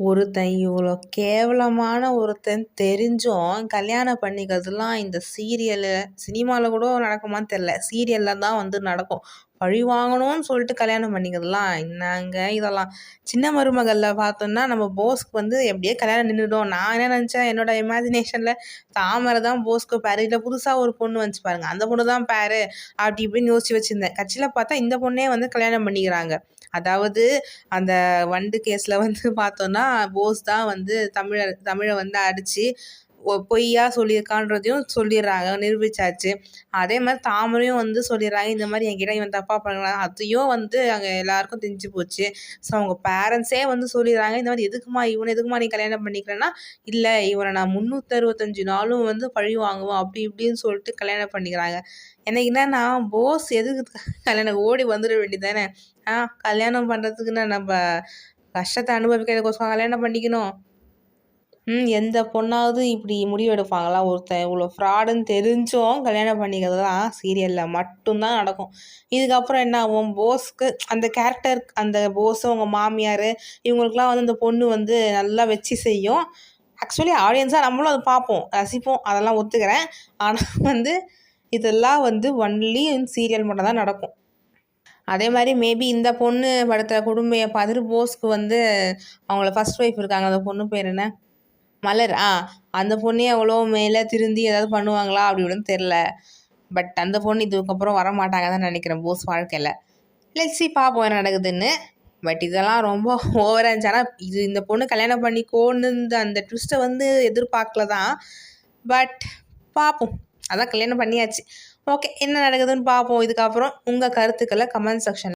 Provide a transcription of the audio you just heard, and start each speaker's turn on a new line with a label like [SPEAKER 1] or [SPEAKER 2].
[SPEAKER 1] ஒருத்தன் இவ்வளோ கேவலமான ஒருத்தன் தெரிஞ்சும் கல்யாணம் பண்ணிக்கிறதுலாம் இந்த சீரியலு சினிமாவில் கூட நடக்குமான்னு தெரில சீரியலில் தான் வந்து நடக்கும். பழி வாங்கணும்னு சொல்லிட்டு கல்யாணம் பண்ணிக்கிறதுலாம் என்னங்க இதெல்லாம்? சின்ன மருமகளில் பார்த்தோன்னா நம்ம போஸ்க்கு வந்து எப்படியே கல்யாணம் நின்றுடும் நான் என்ன நினச்சேன்? என்னோட இமேஜினேஷனில் தாமரை தான் போஸ்க்கு பேர். இல்லை புதுசாக ஒரு பொண்ணு வந்துச்சு பாருங்கள் அந்த பொண்ணு தான் பேர் அப்படி இப்படின்னு யோசிச்சு வச்சுருந்தேன். கட்சியில் பார்த்தா இந்த பொண்ணே வந்து கல்யாணம் பண்ணிக்கிறாங்க. அதாவது அந்த வண்டு கேஸில் வந்து பார்த்தோன்னா போஸ் தான் வந்து தமிழர் தமிழை வந்து அடித்து பொய்யா சொல்லியிருக்கான்றதையும் சொல்லிடுறாங்க நிரூபிச்சாச்சு. அதே மாதிரி தாமரையும் வந்து சொல்லிடுறாங்க இந்த மாதிரி என்கிட்ட இவன் தப்பாக பண்ணலாம் அதையும் வந்து அங்கே எல்லாருக்கும் தெரிஞ்சு போச்சு. ஸோ அவங்க பேரண்ட்ஸே வந்து சொல்லிடுறாங்க இந்த மாதிரி எதுக்குமா இவனை எதுக்குமா நீ கல்யாணம் பண்ணிக்கிறேன்னா இல்லை இவனை நான் முந்நூற்றறுபத்தஞ்சு நாளும் வந்து பழி வாங்குவோம் அப்படி இப்படின்னு சொல்லிட்டு கல்யாணம் பண்ணிக்கிறாங்க. எனக்கு என்னன்னா போஸ் எதுக்கு கல்யாணம் ஓடி வந்துட வேண்டியதானே ஆ கல்யாணம் பண்ணுறதுக்குன்னா நம்ம கஷ்டத்தை அனுபவிக்கிறதுக்கோசம் கல்யாணம் பண்ணிக்கணும். எந்த பொண்ணாவது இப்படி முடிவு எடுப்பாங்களா ஒருத்தன் இவ்வளோ ஃப்ராடுன்னு தெரிஞ்சும் கல்யாணம் பண்ணிக்கிறது தான் சீரியலில் மட்டும்தான் நடக்கும். இதுக்கப்புறம் என்ன ஆகும்? போஸ்க்கு அந்த கேரக்டர் அந்த போஸ் அவங்க மாமியார் இவங்களுக்குலாம் வந்து அந்த பொண்ணு வந்து நல்லா வச்சு செய்யும். ஆக்சுவலி ஆடியன்ஸாக நம்மளும் அதை பார்ப்போம் ரசிப்போம் அதெல்லாம் ஒத்துக்கிறேன். ஆனால் வந்து இதெல்லாம் வந்து ஒன்லி சீரியல் மட்டும் தான் நடக்கும். அதே மாதிரி மேபி இந்த பொண்ணு படுத்த குடும்பையை பார்த்துட்டு போஸ்க்கு வந்து அவங்கள ஃபஸ்ட் ஒய்ஃப் இருக்காங்க. அந்த பொண்ணு பேர் என்ன? மலர். ஆ அந்த பொண்ணே அவ்வளோ மேலே திருந்தி ஏதாவது பண்ணுவாங்களா? அப்படி இப்படின்னு தெரில பட் அந்த பொண்ணு இதுக்கப்புறம் வர மாட்டாங்க தான் நினைக்கிறேன் போஸ் வாழ்க்கையில். லெட்ஸி பார்ப்போம் என்ன நடக்குதுன்னு. பட் இதெல்லாம் ரொம்ப ஓவராக இருந்துச்சு. ஆனால் இது இந்த பொண்ணு கல்யாணம் பண்ணிக்கோன்னு அந்த ட்விஸ்ட்டை வந்து எதிர்பார்க்கல தான். பட் பார்ப்போம் அதான் கல்யாணம் பண்ணியாச்சு. ஓகே என்ன நடக்குதுன்னு பார்ப்போம் இதுக்கப்புறம் உங்கள் கருத்துக்களை கமெண்ட் செக்ஷன்